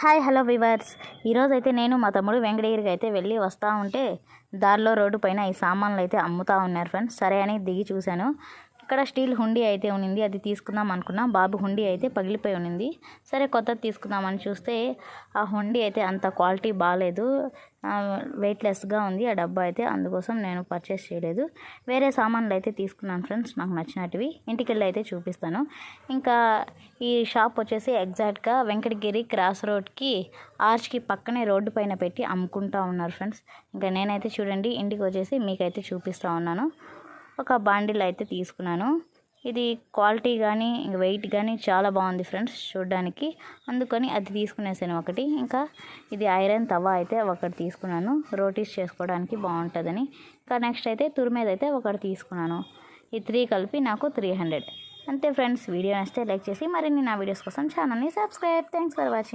Hi hello viewers. ఈరోజు అయితే నేను మా తమ్ముడు వెంకటగిరికి అయితే వెళ్ళి వస్తూ ఉంటే దారిలో రోడ్డు పైన ఈ సామాన్లు అయితే అమ్ముతూ ఉన్నారు ఫ్రెండ్స్. సరే అని దిగి చూశాను. ఇక్కడ స్టీల్ హుండీ అయితే ఉన్నింది. అది తీసుకుందాం అనుకున్నా. బాబు హుండీ అయితే పగిలిపోయి ఉన్నింది. సరే కొత్తది తీసుకుందామని చూస్తే ఆ హుండీ అయితే అంత క్వాలిటీ బాగాలేదు వెయిట్లెస్గా ఉంది. ఆ డబ్బా అయితే అందుకోసం నేను పర్చేస్ చేయలేదు. వేరే సామాన్లు అయితే తీసుకున్నాను ఫ్రెండ్స్. నాకు నచ్చినటివి ఇంటికి వెళ్ళి అయితే చూపిస్తాను. ఇంకా ఈ షాప్ వచ్చేసి ఎగ్జాక్ట్గా వెంకటగిరి క్రాస్ రోడ్కి ఆర్చ్కి పక్కనే రోడ్డు పైన పెట్టి అమ్ముకుంటా ఉన్నారు ఫ్రెండ్స్. ఇంకా నేనైతే చూడండి ఇంటికి వచ్చేసి మీకైతే చూపిస్తూ ఉన్నాను. ఒక బాండిల్ అయితే తీసుకున్నాను. ఇది క్వాలిటీ కానీ వెయిట్ కానీ చాలా బాగుంది ఫ్రెండ్స్ చూడడానికి. అందుకని అది తీసుకునేసాను ఒకటి. ఇంకా ఇది ఐరన్ తవా అయితే ఒకటి తీసుకున్నాను. రోటీస్ చేసుకోవడానికి బాగుంటుందని. ఇంకా నెక్స్ట్ అయితే తురిమేది అయితే ఒకటి తీసుకున్నాను. ఈ త్రీ కలిపి నాకు త్రీ హండ్రెడ్. అంతే ఫ్రెండ్స్ వీడియో నచ్చితే లైక్ చేసి మరిన్ని నా వీడియోస్ కోసం ఛానల్ని సబ్స్క్రైబ్. Thanks for watching.